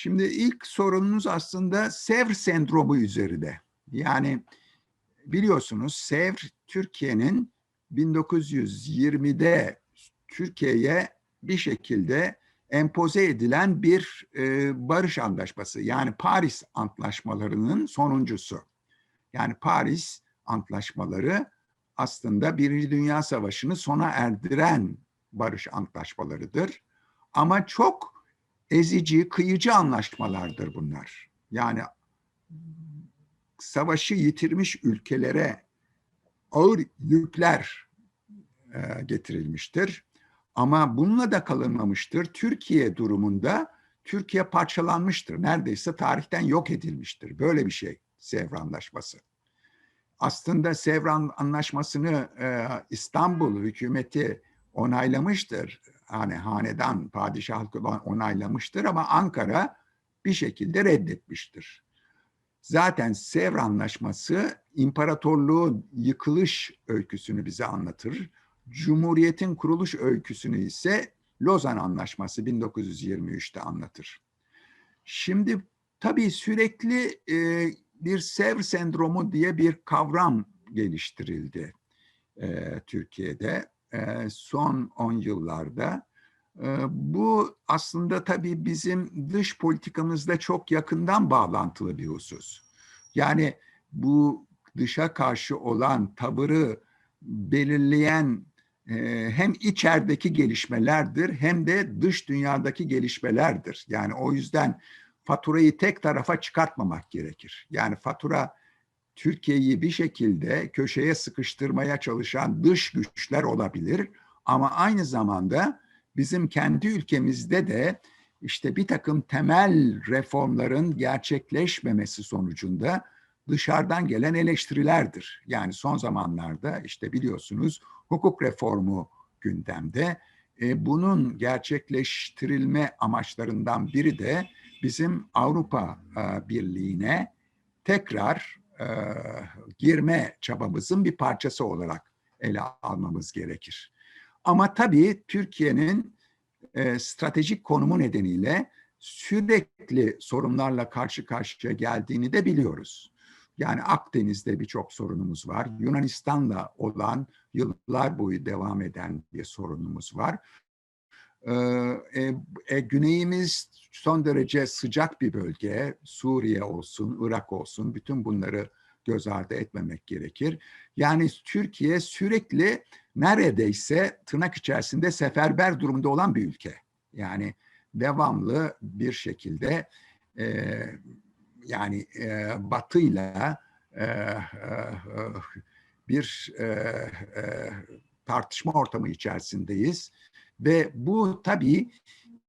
Şimdi ilk sorunumuz aslında Sevr sendromu üzerinde. Yani biliyorsunuz Sevr Türkiye'nin 1920'de Türkiye'ye bir şekilde empoze edilen bir e, barış antlaşması. Yani Paris antlaşmalarının sonuncusu. Yani Paris antlaşmaları aslında Birinci Dünya Savaşı'nı sona erdiren barış antlaşmalarıdır. Ama çok ezici, kıyıcı anlaşmalardır bunlar. Yani savaşı yitirmiş ülkelere ağır yükler e, getirilmiştir. Ama bununla da kalınmamıştır. Türkiye durumunda Türkiye parçalanmıştır. Neredeyse tarihten yok edilmiştir. Böyle bir şey Sevr Anlaşması. Aslında Sevr Anlaşması'nı e, İstanbul hükümeti onaylamıştır. Hani hanedan, padişahlık onaylamıştır ama Ankara bir şekilde reddetmiştir. Zaten Sevr Anlaşması imparatorluğun yıkılış öyküsünü bize anlatır. Cumhuriyetin kuruluş öyküsünü ise Lozan Anlaşması 1923'te anlatır. Şimdi tabii sürekli e, bir Sevr sendromu diye bir kavram geliştirildi e, Türkiye'de son 10 yıllarda. E, bu aslında tabii bizim dış politikamızda çok yakından bağlantılı bir husus. Yani bu dışa karşı olan tavırı belirleyen e, hem içerideki gelişmelerdir hem de dış dünyadaki gelişmelerdir. Yani o yüzden faturayı tek tarafa çıkartmamak gerekir. Yani fatura Türkiye'yi bir şekilde köşeye sıkıştırmaya çalışan dış güçler olabilir ama aynı zamanda bizim kendi ülkemizde de işte bir takım temel reformların gerçekleşmemesi sonucunda dışarıdan gelen eleştirilerdir. Yani son zamanlarda işte biliyorsunuz hukuk reformu gündemde. E, bunun gerçekleştirilme amaçlarından biri de bizim Avrupa e, Birliği'ne tekrar e, girme çabamızın bir parçası olarak ele almamız gerekir. Ama tabii Türkiye'nin e, stratejik konumu nedeniyle sürekli sorunlarla karşı karşıya geldiğini de biliyoruz. Yani Akdeniz'de birçok sorunumuz var. Yunanistan'la olan yıllar boyu devam eden bir sorunumuz var. Ee, e, e, güneyimiz son derece sıcak bir bölge. Suriye olsun, Irak olsun bütün bunları göz ardı etmemek gerekir. Yani Türkiye sürekli neredeyse tırnak içerisinde seferber durumda olan bir ülke. Yani devamlı bir şekilde e, yani e, batıyla e, e, bir e, e, tartışma ortamı içerisindeyiz ve bu tabii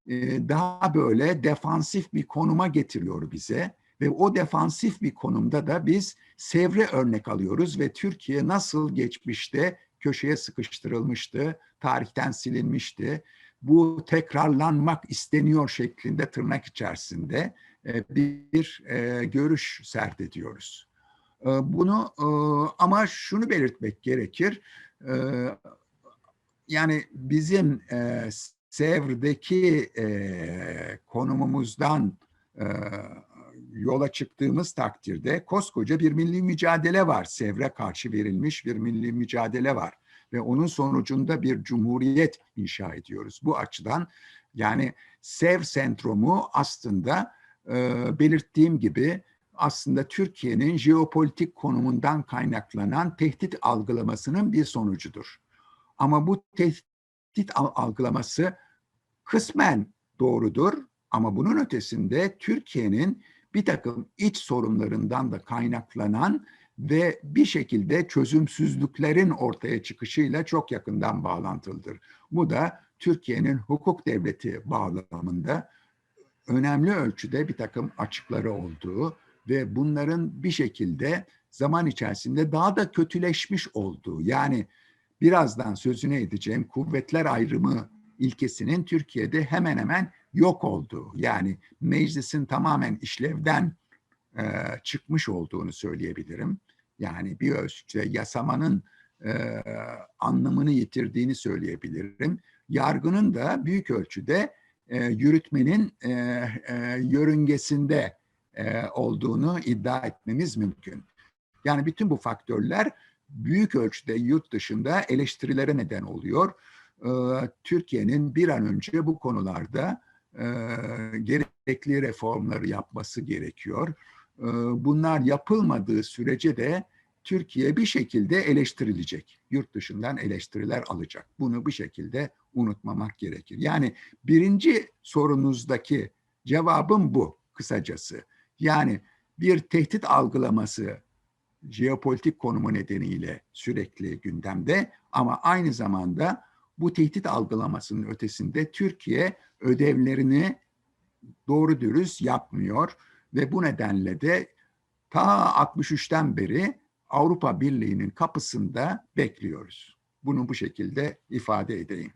e, daha böyle defansif bir konuma getiriyor bize ve o defansif bir konumda da biz Sevre örnek alıyoruz ve Türkiye nasıl geçmişte köşeye sıkıştırılmıştı, tarihten silinmişti. Bu tekrarlanmak isteniyor şeklinde tırnak içerisinde e, bir e, görüş serdediyoruz. E, bunu ama şunu belirtmek gerekir. Yani bizim Sevr'deki konumumuzdan yola çıktığımız takdirde koskoca bir milli mücadele var. Sevre karşı verilmiş bir milli mücadele var. Ve onun sonucunda bir cumhuriyet inşa ediyoruz. Bu açıdan yani Sev sendromu aslında e, belirttiğim gibi aslında Türkiye'nin jeopolitik konumundan kaynaklanan tehdit algılamasının bir sonucudur. Ama bu tehdit algılaması kısmen doğrudur ama bunun ötesinde Türkiye'nin bir takım iç sorunlarından da kaynaklanan ve bir şekilde çözümsüzlüklerin ortaya çıkışıyla çok yakından bağlantılıdır. Bu da Türkiye'nin hukuk devleti bağlamında önemli ölçüde bir takım açıkları olduğu ve bunların bir şekilde zaman içerisinde daha da kötüleşmiş olduğu yani birazdan sözüne edeceğim kuvvetler ayrımı ilkesinin Türkiye'de hemen hemen yok olduğu yani meclisin tamamen işlevden e, çıkmış olduğunu söyleyebilirim. Yani bir ölçüde yasamanın e, anlamını yitirdiğini söyleyebilirim. Yargının da büyük ölçüde e, yürütmenin e, e, yörüngesinde e, olduğunu iddia etmemiz mümkün. Yani bütün bu faktörler büyük ölçüde yurt dışında eleştirilere neden oluyor. E, Türkiye'nin bir an önce bu konularda e, gerekli reformları yapması gerekiyor. E, bunlar yapılmadığı sürece de Türkiye bir şekilde eleştirilecek. Yurt dışından eleştiriler alacak. Bunu bir şekilde unutmamak gerekir. Yani birinci sorunuzdaki cevabım bu kısacası. Yani bir tehdit algılaması jeopolitik konumu nedeniyle sürekli gündemde ama aynı zamanda bu tehdit algılamasının ötesinde Türkiye ödevlerini doğru dürüst yapmıyor ve bu nedenle de ta 63'ten beri Avrupa Birliği'nin kapısında bekliyoruz. Bunu bu şekilde ifade edeyim.